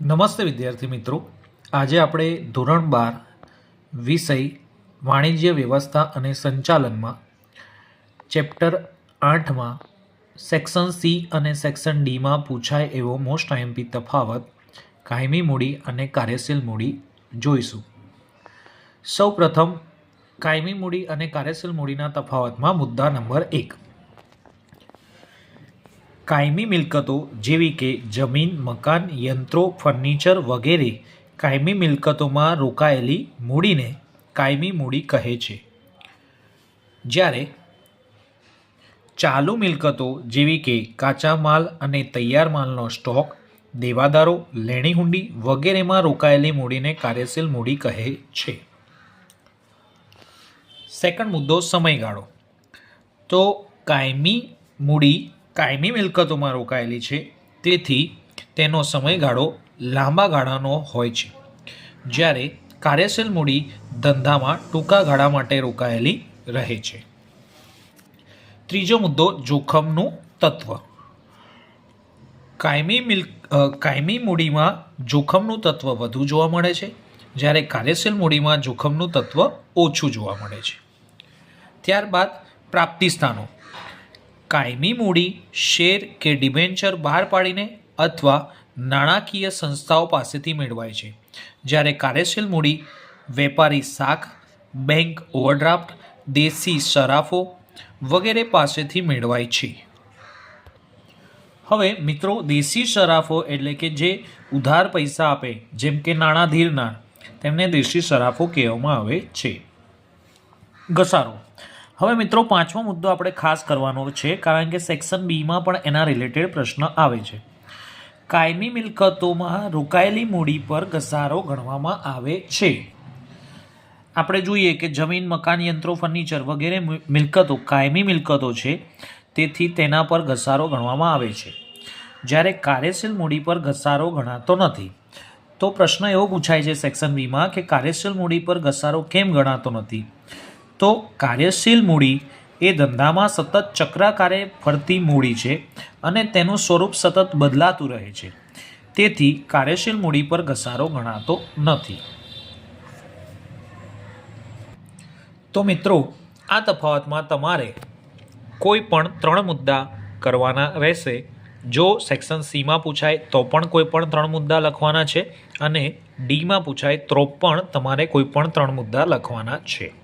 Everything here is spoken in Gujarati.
નમસ્તે વિદ્યાર્થી મિત્રો. આજે આપણે ધોરણ બાર, વિષય વાણિજ્ય વ્યવસ્થા અને સંચાલનમાં ચેપ્ટર આઠમાં સેક્શન સી અને સેક્શન ડીમાં પૂછાય એવો મોસ્ટ આઈએમપી તફાવત, કાયમી મૂડી અને કાર્યશીલ મૂડી જોઈશું. સૌપ્રથમ, કાયમી મૂડી અને કાર્યશીલ મૂડીના તફાવતમાં મુદ્દા નંબર એક. કાયમી મિલકતો જેવી કે જમીન, મકાન, યંત્રો, ફર્નિચર વગેરે કાયમી મિલકતોમાં રોકાયેલી મૂડીને કાયમી મૂડી કહે છે. જ્યારે ચાલુ મિલકતો જેવી કે કાચા માલ અને તૈયાર માલનો સ્ટોક, દેવાદારો લેણી હુંડી વગેરેમાં રોકાયેલી મૂડીને કાર્યશીલ મૂડી કહે છે. સેકન્ડ મુદ્દો, સમયગાળો. તો કાયમી મૂડી કાયમી મિલકતોમાં રોકાયેલી છે. તેથી તેનો સમયગાળો લાંબા ગાળાનો હોય છે. જ્યારે કાર્યશીલ મૂડી ધંધામાં ટૂંકા ગાળા માટે રોકાયેલી રહે છે. ત્રીજો મુદ્દો જોખમનું તત્વ. કાયમી મિલ કાયમી મૂડીમાં જોખમનું તત્વ વધુ જોવા મળે છે. જ્યારે કાર્યશીલ મૂડીમાં જોખમનું તત્વ ઓછું જોવા મળે છે. ત્યારબાદ પ્રાપ્તિ સ્થાનો. કાયમી મૂડી, શેર કે ડિબેન્ચર બહાર પાડીને અથવા નાણાકીય સંસ્થાઓ પાસેથી મેળવાય છે. જ્યારે કાર્યશીલ મૂડી, વેપારી શાખ, બેંક ઓવરડ્રાફ્ટ, દેશી સરાફો વગેરે પાસેથી મેળવાય છે. હવે મિત્રો, દેશી શરાફો એટલે કે જે ઉધાર પૈસા આપે, જેમ કે નાણાં ધીરનાર, તેમને દેશી શરાફો કહેવામાં આવે છે. ઘસારો. હવે મિત્રો, પાંચમો મુદ્દો આપણે ખાસ કરવાનો છે, કારણ કે સેક્શન બીમાં પણ એના રિલેટેડ પ્રશ્ન આવે છે. કાયમી મિલકતોમાં રોકાયેલી મૂડી પર ઘસારો ગણવામાં આવે છે. આપણે જોઈએ કે જમીન, મકાન, યંત્રો, ફર્નિચર વગેરે મિલકતો, કાયમી મિલકતો છે, તેથી તેના પર ઘસારો ગણવામાં આવે છે. જ્યારે કાર્યશીલ મૂડી પર ઘસારો ગણાતો નથી, તો પ્રશ્ન એવો પૂછાય છે સેક્શન બીમાં કે કાર્યશીલ મૂડી પર ઘસારો કેમ ગણાતો નથી? તો કાર્યશીલ મૂડી એ ધંધામાં સતત ચક્રાકારે ફરતી મૂડી છે અને તેનું સ્વરૂપ સતત બદલાતું રહે છે. તેથી કાર્યશીલ મૂડી પર ઘસારો ગણાતો નથી. તો મિત્રો, આ તફાવતમાં તમારે કોઈ પણ ત્રણ મુદ્દા કરવાના રહેશે. જો સેક્શન સીમાં પૂછાય તો પણ કોઈ પણ ત્રણ મુદ્દા લખવાના છે અને ડીમાં પૂછાય તો પણ તમારે કોઈ પણ ત્રણ મુદ્દા લખવાના છે.